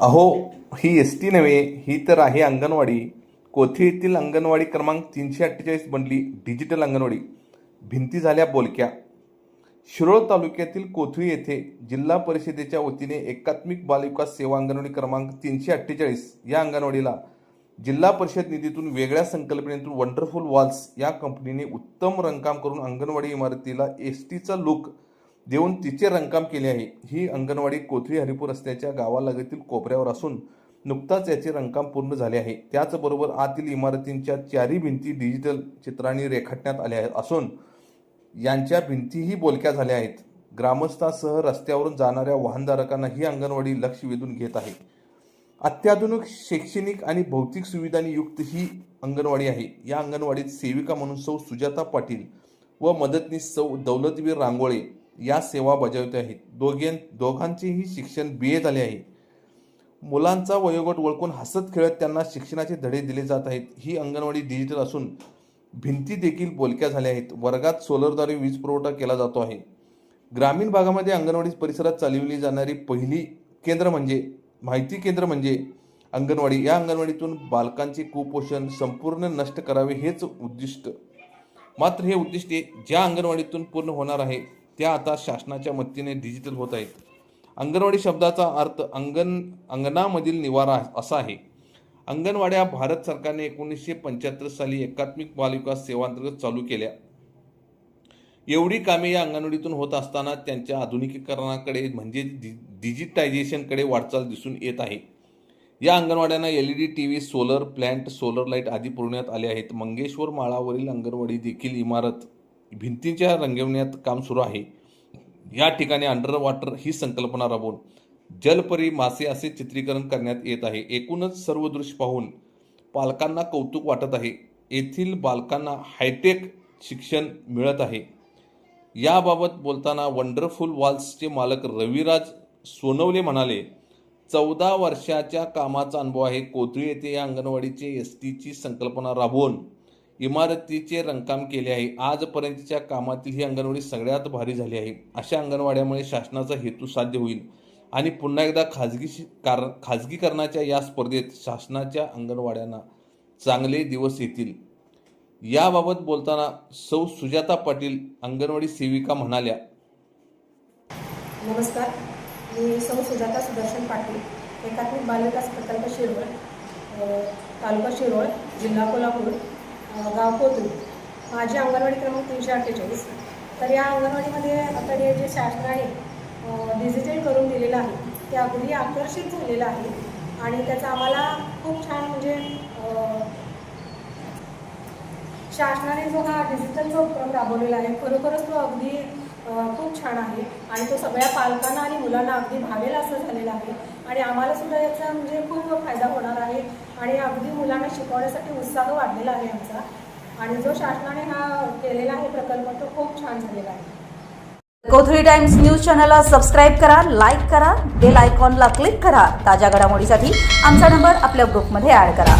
अहो ही S T नव्हे ही तर आहे अंगणवाडी. कोथी येथील अंगणवाडी क्रमांक तीनशे अठ्ठेचाळीस बनली डिजिटल अंगणवाडी. भिंती झाल्या बोलक्या. शिरोळ तालुक्यातील कोथळी येथे जिल्हा परिषदेच्या वतीने एकात्मिक बालविकास सेवा अंगणवाडी क्रमांक तीनशे अठ्ठेचाळीस या अंगणवाडीला जिल्हा परिषद निधीतून वेगळ्या संकल्पनेतून वंडरफुल वॉल्स या कंपनीने उत्तम रंगकाम करून अंगणवाडी इमारतीला एस टीचा लुक देऊन तिचे रंगकाम केले आहे. ही अंगणवाडी कोथळी हरिपूर रस्त्याच्या गावालगतील कोपऱ्यावर असून नुकताच याचे रंगकाम पूर्ण झाले आहे. त्याचबरोबर आतील इमारतींच्या चारही भिंती डिजिटल चित्रांनी रेखाटण्यात आल्या आहेत असून यांच्या भिंतीही बोलक्या झाल्या आहेत. ग्रामस्थासह रस्त्यावरून जाणाऱ्या वाहनधारकांना ही अंगणवाडी लक्ष वेधून घेत आहे. अत्याधुनिक शैक्षणिक आणि भौतिक सुविधांनी युक्त ही अंगणवाडी आहे. या अंगणवाडीत सेविका म्हणून सौ सुजाता पाटील व मदतनीस सौ दौलतवीर रांगोळे या सेवा बजावत आहेत. दोघे दोघांचेही शिक्षण बी ए झाले आहे. मुलांचा वयोगट ओळखून हसत खेळत त्यांना शिक्षणाचे धडे दिले जात आहेत. ही अंगणवाडी डिजिटल असून भिंती देखील बोलक्या झाल्या आहेत. वर्गात सोलरद्वारे वीज पुरवठा केला जातो आहे. ग्रामीण भागामध्ये अंगणवाडी परिसरात चालविली जाणारी पहिली केंद्र म्हणजे माहिती केंद्र म्हणजे अंगणवाडी. या अंगणवाडीतून बालकांचे कुपोषण संपूर्ण नष्ट करावे हेच उद्दिष्ट. मात्र हे उद्दिष्टे ज्या अंगणवाडीतून पूर्ण होणार आहे त्या आता शासनाच्या मदतीने डिजिटल होत आहेत. अंगणवाडी शब्दाचा अर्थ अंगण अंगणामधील निवारा असा आहे. अंगणवाड्या भारत सरकारने एकोणीसशे पंच्याहत्तर साली एकात्मिक बालविकास सेवांतर्गत चालू केल्या. एवढी कामे या अंगणवाडीतून होत असताना त्यांच्या आधुनिकीकरणाकडे म्हणजे डि डिजिटायझेशनकडे वाटचाल दिसून येत आहे. या अंगणवाड्यांना L E D T V solar plant solar light आदी पुरवण्यात आले आहेत. मंगेश्वर माळावरील अंगणवाडी देखील इमारत. भिंतींच्या रंगवण्यात काम सुरू आहे. या ठिकाणी अंडर वॉटर ही संकल्पना राबवून जलपरी मासे असे चित्रीकरण करण्यात येत आहे. एकूणच सर्व दृश्य पाहून पालकांना कौतुक वाटत आहे. येथील बालकांना हायटेक शिक्षण मिळत आहे. याबाबत बोलताना वंडरफुल वॉल्सचे मालक रविराज सोनवले म्हणाले चौदा वर्षाच्या कामाचा अनुभव आहे. कोथळी येथे या अंगणवाडीचे एस टीची संकल्पना राबवून इमारतीचे रंगकाम केले आहे. आजपर्यंतच्या कामातील ही अंगणवाडी सगळ्यात भारी झाली आहे. अशा अंगणवाड्यामुळे शासनाचा हेतू साध्य होईल. आणि पुन्हा एकदा खाजगी कार खाजगीकरणाच्या या स्पर्धेत शासनाच्या अंगणवाड्यांना चांगले दिवस येतील. याबाबत बोलताना सौ सुजाता पाटील अंगणवाडी सेविका म्हणाल्या नमस्कार. मी सौ सुजाता सुदर्शन पाटील एकात्मिक बालविकास प्रकल्प शिरोळ तालुका शिरोळ जिल्हा कोल्हापूर. गाव कोथरूड माझी अंगणवाडी क्रमांक तीनशे अठ्ठेचाळीस. तर या अंगणवाडीमध्ये आता हे जे शासन आहे डिजिटल करून दिलेलं आहे ते अगदी आकर्षित झालेलं आहे. आणि त्याचा आम्हाला खूप छान म्हणजे शासनाने जो हा डिजिटल जो उपक्रम राबवलेला आहे खरोखरच तो अगदी खूप छान आहे. आणि तो सगळ्या पालकांना आणि मुलांना अगदी भावेल असं झालेलं आहे. आणि आम्हाला सुद्धा याचा म्हणजे खूप फायदा होणार आहे. आणि अगदी मुलांना शिकवण्यासाठी उत्साह वाढलेला आहे आमचा. आणि जो शासनाने हा केलेला आहे प्रकल्प तो खूप छान झालेला आहे. कोथळी टाइम्स न्यूज चॅनलला सबस्क्राईब करा लाईक करा बेल आयकॉनला क्लिक करा. ताज्या घडामोडीसाठी आमचा नंबर आपल्या ग्रुपमध्ये ॲड करा.